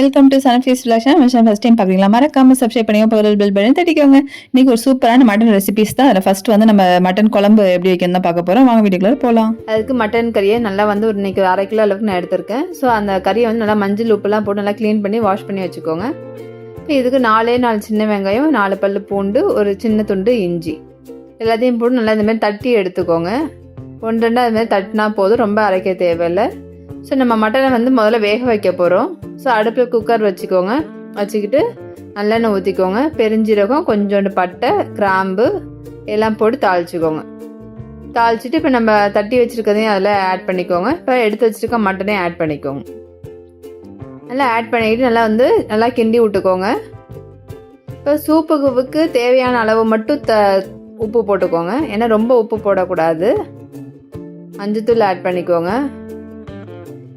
Welcome to சன்ஃபீஸ் விலாஷன் mission first time பார்க்குறீங்களா? மறக்காமல் சப்ஸ்கிரைப் பண்ணி பகல் பில் பண்ணி தட்டிக்கோங்க. இன்னைக்கு ஒரு சூப்பரான மட்டன் ரெசிபிஸ் தான். அதில் ஃபஸ்ட் வந்து நம்ம மட்டன் குழம்பு எப்படி வைக்கணும் தான் பார்க்க போகிறோம் வாங்க வீட்டுக்குள்ளே போகலாம் அதுக்கு மட்டன் கறியை நல்லா வந்து ஒரு இன்னைக்கு அரை கிலோ அளவுக்கு நான் எடுத்திருக்கேன். ஸோ அந்த கறியை வந்து நல்லா மஞ்சள் உப்புலாம் போட்டு நல்லா க்ளீன் பண்ணி வாஷ் பண்ணி வச்சுக்கோங்க. இப்போ இதுக்கு நாலே நாலு சின்ன வெங்காயம் நாலு பல்லு பூண்டு ஒரு சின்ன துண்டு இஞ்சி. எல்லாத்தையும் போட்டு நல்லா இந்தமாரி தட்டி எடுத்துக்கோங்க. ஒன்று ரெண்டு அது தட்டினா போதும். ரொம்ப அரைக்க தேவையில்லை. ஸோ நம்ம மட்டனை வந்து முதல்ல வேக வைக்க போகிறோம் ஸோ அடுப்பில் குக்கர் வச்சுக்கோங்க. வச்சுக்கிட்டு நல்லெண்ணெய் ஊற்றிக்கோங்க பெருஞ்சீரகம் கொஞ்சோண்டு பட்டை கிராம்பு எல்லாம் போட்டு தாளிச்சுக்கோங்க. தாளிச்சிட்டு இப்போ நம்ம தட்டி வச்சுருக்கதையும் அதில் ஆட் பண்ணிக்கோங்க. இப்போ எடுத்து வச்சுருக்க மட்டனையும் ஆட் பண்ணிக்கோங்க. நல்லா ஆட் பண்ணிக்கிட்டு நல்லா வந்து நல்லா கிண்டி விட்டுக்கோங்க. இப்போ சூப்புக்கு தேவையான அளவு மட்டும் த உப்பு போட்டுக்கோங்க. ஏன்னா ரொம்ப உப்பு போடக்கூடாது. மஞ்சத்தூள் ஆட் பண்ணிக்கோங்க.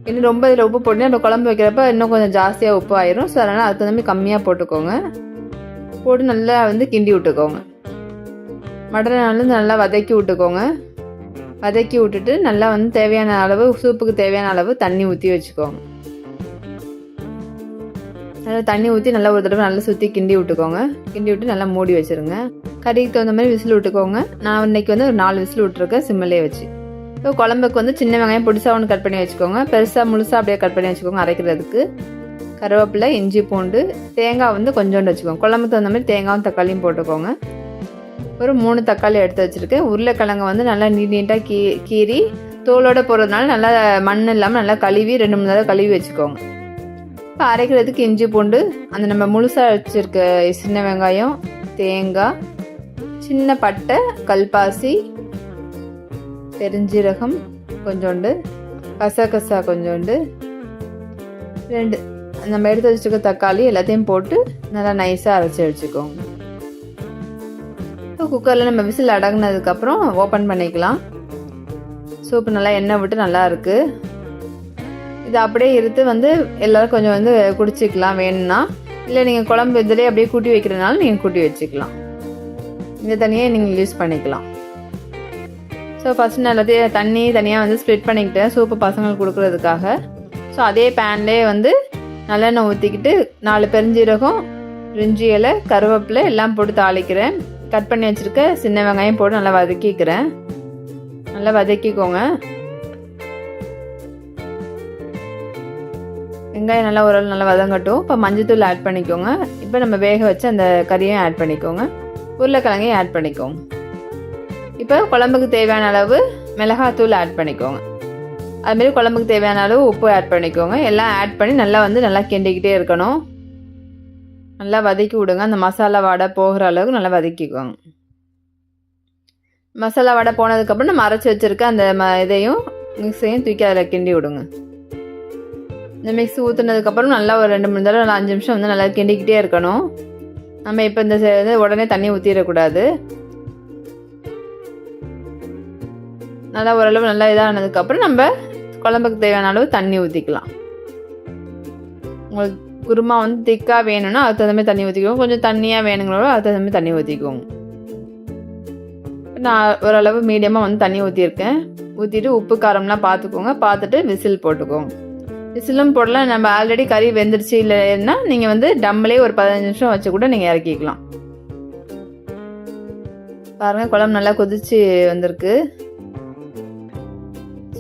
இன்னும் ரொம்ப இதில் உப்பு போட்டு நம்ம குழம்பு வைக்கிறப்ப இன்னும் கொஞ்சம் ஜாஸ்தியாக உப்பு ஆயிரும். ஸோ அதனால் அதுக்கு தகுந்த மாதிரி கம்மியாக போட்டுக்கோங்க. போட்டு நல்லா வந்து கிண்டி விட்டுக்கோங்க. மட்டனை வந்து நல்லா வதக்கி விட்டுக்கோங்க. வதக்கி விட்டுட்டு நல்லா வந்து தேவையான அளவு சூப்புக்கு தேவையான அளவு தண்ணி ஊற்றி வச்சுக்கோங்க. நல்லா தண்ணி ஊற்றி நல்லா ஒரு தடவை நல்லா சுற்றி கிண்டி விட்டுக்கோங்க. கிண்டி விட்டு நல்லா மூடி வச்சுருங்க. கறிக்கு தகுந்த மாதிரி விசில் விட்டுக்கோங்க. நான் இன்னைக்கு வந்து ஒரு நாலு விசில் விட்டுருக்கேன் சிம்மிலே வச்சு. இப்போ குழம்புக்கு வந்து சின்ன வெங்காயம் பொடிசாக ஒன்று கட் பண்ணி வச்சுக்கோங்க. பெருசாக முழுசாக அப்படியே கட் பண்ணி வச்சுக்கோங்க அரைக்கிறதுக்கு. கருவேப்பிலை இஞ்சி பூண்டு தேங்காய் வந்து கொஞ்சோண்டு வச்சுக்கோங்க. குழம்புக்கு தகுந்த மாதிரி தேங்காயும் தக்காளியும் போட்டுக்கோங்க. ஒரு மூணு தக்காளி எடுத்து வச்சுருக்கேன். உருளைக்கிழங்கு வந்து நல்லா நீட் நீட்டாக கீ கீறி தோலோடு போடுறதுனால நல்லா மண் இல்லாமல் நல்லா கழுவி ரெண்டு மூணு தடவை கழுவி வச்சுக்கோங்க. இப்போ அரைக்கிறதுக்கு இஞ்சி பூண்டு அந்த நம்ம முழுசாக வச்சுருக்க சின்ன வெங்காயம் தேங்காய் சின்ன பட்டை கல்பாசி பெருஞ்சீரகம் கொஞ்சோண்டு கசகசா கொஞ்சோண்டு ரெண்டு நம்ம எடுத்து வச்சுருக்க தக்காளி எல்லாத்தையும் போட்டு நல்லா நைஸாக அரைச்சி வச்சுக்கோங்க. இப்போ குக்கரில் நம்ம விசில் அடங்கினதுக்கப்புறம் ஓப்பன் பண்ணிக்கலாம். சூப்பு நல்லா எண்ணெய் விட்டு நல்லா இருக்குது இது அப்படியே இருத்து வந்து எல்லோரும் கொஞ்சம் வந்து குடிச்சிக்கலாம் வேணும்னா. இல்லை நீங்கள் குழம்பு இதிலே அப்படியே கூட்டி வைக்கிறதுனால நீங்கள் கூட்டி வச்சுக்கலாம். இந்த தனியாக நீங்கள் யூஸ் பண்ணிக்கலாம். ஸோ ஃபஸ்ட் நான் எல்லாத்தையும் தண்ணி தனியாக வந்து ஸ்ப்ளிட் பண்ணிக்கிட்டேன் சூப்பு பசங்களுக்கு கொடுக்குறதுக்காக. ஸோ அதே பேன்லேயே வந்து நல்லெண்ணெய் ஊற்றிக்கிட்டு நாலு பெருஞ்சீரகம் ரிஞ்சி இலை கருவேப்பிலை எல்லாம் போட்டு தாளிக்கிறேன். கட் பண்ணி வச்சுருக்க சின்ன வெங்காயம் போட்டு நல்லா வதக்கிக்கிறேன். நல்லா வதக்கிக்கோங்க. வெங்காயம் நல்லா ஓரளவு நல்லா வதங்கட்டும். இப்போ மஞ்சத்தூள் ஆட் பண்ணிக்கோங்க. இப்போ நம்ம வேக வச்சு அந்த கறியும் ஆட் பண்ணிக்கோங்க. உருளைக்கிழங்கையும் ஆட் பண்ணிக்கோங்க. இப்போ குழம்புக்கு தேவையான அளவு மிளகாத்தூள் ஆட் பண்ணிக்கோங்க. அதுமாரி குழம்புக்கு தேவையான அளவு உப்பு ஆட் பண்ணிக்கோங்க. எல்லாம் ஆட் பண்ணி நல்லா வந்து நல்லா கிண்டிக்கிட்டே இருக்கணும். நல்லா வதக்கி விடுங்க. அந்த மசாலா வடை போகிற அளவுக்கு நல்லா வதக்கிக்கோங்க. மசாலா வடை போனதுக்கப்புறம் நம்ம அரைச்சி வச்சுருக்க அந்த ம இதையும் மிக்ஸையும் தூக்கி அதில் கிண்டி விடுங்க. இந்த மிக்ஸ் ஊற்றுனதுக்கப்புறம் நல்லா ஒரு ரெண்டு மூணு தடவை அஞ்சு நிமிஷம் வந்து நல்லா கிண்டிக்கிட்டே இருக்கணும். நம்ம இப்போ இந்த இது உடனே தண்ணி ஊற்றிடக்கூடாது நல்லா ஓரளவு நல்லா இதானதுக்கப்புறம் நம்ம குழம்புக்கு தேவையான அளவு தண்ணி ஊற்றிக்கலாம் உங்களுக்கு குருமா வந்து திக்காக வேணும்னா அடுத்த தகுந்த மாதிரி தண்ணி ஊற்றிக்கோங்க கொஞ்சம் தண்ணியாக வேணுங்களோ அடுத்த தகுந்த மாதிரி தண்ணி ஊற்றிக்கோங்க நான் ஓரளவு மீடியமாக வந்து தண்ணி ஊற்றிருக்கேன் ஊற்றிட்டு உப்பு காரம்லாம் பார்த்துக்கோங்க பார்த்துட்டு விசில் போட்டுக்கோங்க. விசிலும் போடலாம். நம்ம ஆல்ரெடி கறி வெந்துருச்சு இல்லைன்னா நீங்கள் வந்து டம்மிலே ஒரு பதினஞ்சு நிமிஷம் வச்சு கூட நீங்கள் இறக்கிக்கலாம். பாருங்கள் குழம்பு நல்லா கொதிச்சு வந்திருக்கு.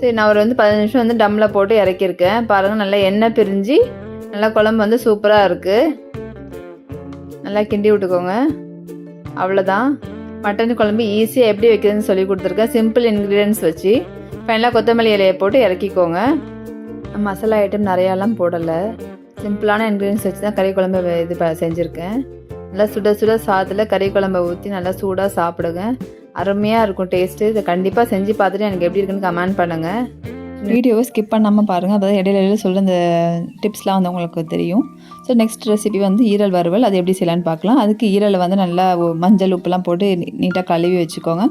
சரி நான் ஒரு வந்து பதினஞ்சு நிமிஷம் வந்து டம்மில் போட்டு இறக்கியிருக்கேன். பாருங்கள் நல்லா எண்ணெய் பிரிஞ்சு நல்லா குழம்பு வந்து சூப்பராக இருக்குது நல்லா கிண்டி விட்டுக்கோங்க. அவ்வளோதான் மட்டன் குழம்பு ஈஸியாக எப்படி வைக்கிறதுன்னு சொல்லி கொடுத்துருக்கேன். சிம்பிள் இன்க்ரீடியன்ஸ் வச்சு ஃபைனலாக கொத்தமல்லி இலையை போட்டு இறக்கிக்கோங்க. மசாலா ஐட்டம் நிறையாலாம் போடலை. சிம்பிளான இன்க்ரீடியன்ஸ் வச்சு தான் கறி குழம்பு இது செஞ்சுருக்கேன். நல்லா சுட சுட சாதத்தில் கறி குழம்பை ஊற்றி நல்லா சூடாக சாப்பிடுங்க. அருமையாக இருக்கும் டேஸ்ட்டு இதை கண்டிப்பாக செஞ்சு பார்த்துட்டு எனக்கு எப்படி இருக்குன்னு கமெண்ட் பண்ணுங்கள் வீடியோவை ஸ்கிப் பண்ணாமல் பாருங்கள் அதாவது இடையில இடையில சொல்ல இந்த டிப்ஸ்லாம் வந்து உங்களுக்கு தெரியும். ஸோ நெக்ஸ்ட் ரெசிபி வந்து ஈரல் வறுவல். அது எப்படி செய்யலான்னு பார்க்கலாம். அதுக்கு ஈரலை வந்து நல்லா மஞ்சள் உப்புலாம் போட்டு நீட்டாக கழுவி வச்சுக்கோங்க.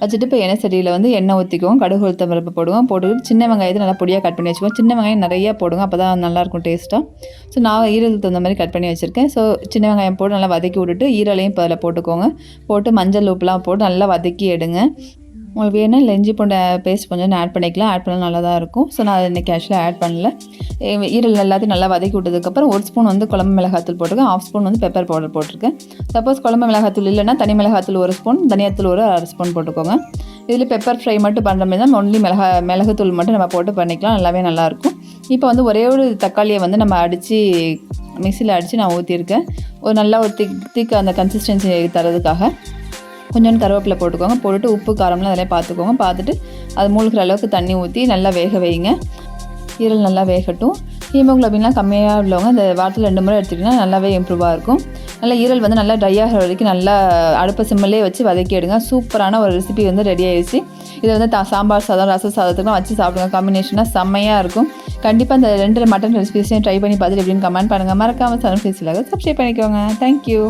வச்சுட்டு இப்போ எண்ணெய் செடியில் வந்து எண்ணெய் ஊற்றிக்குவோம் கடுகு உளுத்தம் பருப்பு போடுவோம். போட்டுக்கிட்டு சின்ன வெங்காயத்தை நல்லா பொடியாக கட் பண்ணி வச்சுக்கோம் சின்ன வெங்காயம் நிறைய போடுங்க. அப்போ தான் நல்லாயிருக்கும் டேஸ்ட்டாக ஸோ நான் ஈரல் தகுந்த மாதிரி கட் பண்ணி வச்சுருக்கேன். ஸோ சின்ன வெங்காயம் போட்டு நல்லா வதக்கி விட்டுட்டு ஈரலையும் இப்போ அதில் போட்டுக்கோங்க. போட்டு மஞ்சள் உப்புலாம் போட்டு நல்லா வதக்கி எடுங்க. உங்களுக்கு வேணால் இல்லை இஞ்சி பூண்டை பேஸ்ட் கொஞ்சம் ஆட் பண்ணிக்கலாம். ஆட் பண்ணால் நல்லா தான் இருக்கும். ஸோ நான் இன்றைக்கி ஆக்சுவலாக ஆட் பண்ணல. ஈரல் எல்லாத்தையும் நல்லா வதக்கி விட்டதுக்கப்புறம் ஒரு ஸ்பூன் வந்து குழம்பு மிளகாத்தூள் போட்டிருக்கேன். ஆஃப் ஸ்பூன் வந்து பெப்பர் பவுடர் போட்டிருக்கேன். சப்போஸ் குழம்பு மிளகாத்தூள் இல்லைன்னா தனி மிளகாத்தூள் ஒரு ஸ்பூன் தனியாத்தூள் ஒரு அரை ஸ்பூன் போட்டுக்கோங்க. இதில் பெப்பர் ஃப்ரை மட்டும் பண்ணுற மாதிரி தான் ஒன்லி மிளகா மிளகுத்தூள் மட்டும் நம்ம போட்டு பண்ணிக்கலாம். நல்லாவே நல்லாயிருக்கும் இப்போ வந்து ஒரே ஒரு தக்காளியை வந்து நம்ம அடித்து மிக்சியில் அடித்து நான் ஊற்றிருக்கேன் ஒரு நல்லா ஒரு திக் திக் அந்த கன்சிஸ்டன்சி தரதுக்காக. கொஞ்சோண்டு கருவேப்பிலை போட்டுக்கோங்க. போட்டுட்டு உப்பு காரம்லாம் அதில் பார்த்துக்கோங்க. பார்த்துட்டு அது மூழ்கிற அளவுக்கு தண்ணி ஊற்றி நல்லா வேக வைங்க. ஈரல் நல்லா வேகட்டும். ஹீமோக்ளோபின்லாம் கம்மியாக உள்ளவங்க இந்த வாரத்தில் ரெண்டு முறை எடுத்துக்கிட்டிங்கன்னா நல்லாவே இம்ப்ரூவாக இருக்கும். நல்லா ஈரல் வந்து நல்லா ட்ரை ஆகிற வரைக்கும் நல்லா அடுப்பை சிம்மலே வச்சு வதக்கி எடுங்க. சூப்பரான ஒரு ரெசிபி வந்து ரெடி ஆயிடுச்சு. இதை வந்து தா சாம்பார் சாதம் ரச சாதத்துக்குலாம் வச்சு சாப்பிடுங்க. காம்பினேஷனாக செம்மையாக இருக்கும். கண்டிப்பாக இந்த ரெண்டு மட்டன் ரெசிபிஸையும் ட்ரை பண்ணி பார்த்துட்டு எப்படின்னு கமெண்ட் பண்ணுங்கள் மறக்காமல் சன் ஃபேஸில் சப்ஸ்கிரைப் பண்ணிக்கோங்க. தேங்க்யூ